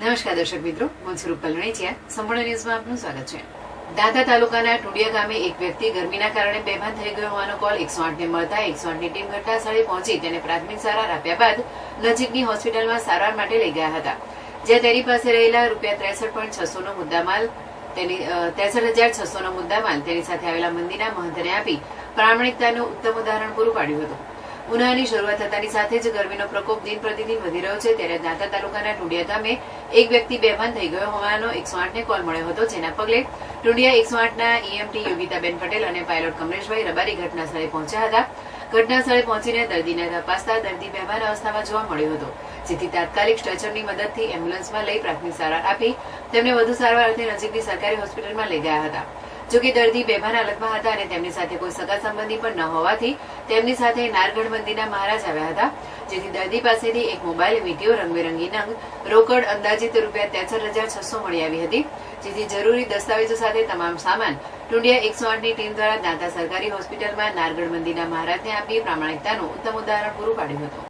નમસ્કાર દર્શક મિત્રો, હું છું રૂપલ સંપૂર્ણ ન્યૂઝમાં આપનું સ્વાગત છે. દાંતા તાલુકાના ટુડિયા ગામે એક વ્યક્તિ ગરમીના કારણે બેભાન થઈ ગયો હોવાનો કોલ એકસો આઠને મળતા એકસો આઠની ટીમ ઘટના સ્થળે પહોંચી તેને પ્રાથમિક સારવાર આપ્યા બાદ નજીકની હોસ્પિટલમાં સારવાર માટે લઈ ગયા હતા. જ્યાં તેની પાસે રહેલા રૂપિયા ત્રેસઠ પોઈન્ટ છસોનો મુદ્દામાલ તેની ત્રેસઠ હજાર છસોનો મુદ્દામાલ તેની સાથે આવેલા મંદિરના મહંતને આપી પ્રામાણિકતાનું ઉત્તમ ઉદાહરણ પૂરું પાડ્યું હતું. ઉનાળાની શરૂઆત થતાની સાથે જ ગરમીનો પ્રકોપ દિન પ્રતિદિન વધી રહ્યો છે. ત્યારે દાંતા તાલુકાના ટુંડિયા ગામે એક વ્યક્તિ બેભાન થઈ ગયો હોવાનો એકસો આઠને કોલ મળ્યો હતો, જેના પગલે ટુંડિયા એકસો આઠના ઈએમટી યોગિતાબેન પટેલ અને પાયલોટ કમલેશભાઈ રબારી ઘટના સ્થળે પહોંચ્યા હતા. ઘટના સ્થળે પહોંચીને દર્દીને તપાસતા દર્દી બેભાન અવસ્થામાં જોવા મળ્યો હતો. જેથી તાત્કાલિક સ્ટ્રેચરની મદદથી એમ્બ્યુલન્સમાં લઈ પ્રાથમિક સારવાર આપી તેમને વધુ સારવાર અર્થે નજીકની સરકારી હોસ્પિટલમાં લઈ ગયા હતા. જોકે દર્દી બેભાન હાલતમાં હતા અને તેમની સાથે કોઈ સગા સંબંધી પણ ન હોવાથી તેમની સાથે નારગઢ મંદિરના મહારાજ આવ્યા હતા, જેથી દર્દી પાસેથી એક મોબાઈલ વીડિયો રંગબેરંગી નંગ, રોકડ અંદાજિત રૂપિયા ત્રેસઠ હજાર છસો મળી આવી હતી, જેથી જરૂરી દસ્તાવેજો સાથે તમામ સામાન ટુંડિયા એકસો આઠની ટીમ દ્વારા દાંતા સરકારી હોસ્પિટલમાં નારગઢ મંદિરના મહારાજને આપી પ્રામાણિકતાનું ઉત્તમ ઉદાહરણ પૂરું પાડ્યું હતું.